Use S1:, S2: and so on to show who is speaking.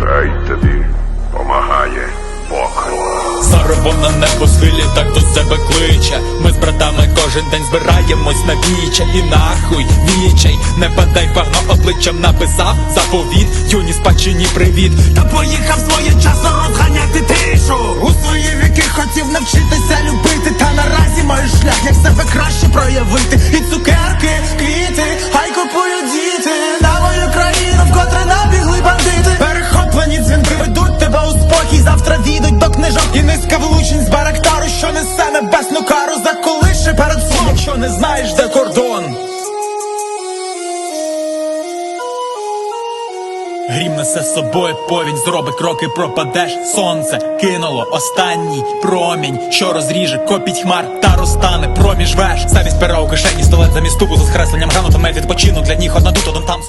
S1: Хай тобі помагає Бог.
S2: Заробом на небо схилі, так до себе кличе. Ми з братами кожен день збираємось на віче І нахуй вічей, не падай пагно обличчям написав заповіт, юні спадщині привіт.
S3: Та поїхав своєчасно розганяти тишу У свої віки хотів навчитися любити Та наразі маю шлях, як себе краще проявити І цукерки, війдуть і низка влучень з барактару Що несе небесну кару заколише перед сном Якщо не знаєш, де кордон
S2: Грім несе з собою повінь, зробить кроки, пропадеш. Сонце кинуло останній промінь, що розріже копіть хмар та розтане проміж веж. Завість пера у кишені, столет замість тубу з скресленням грану, та мед відпочинок для ніг одна тут, один там.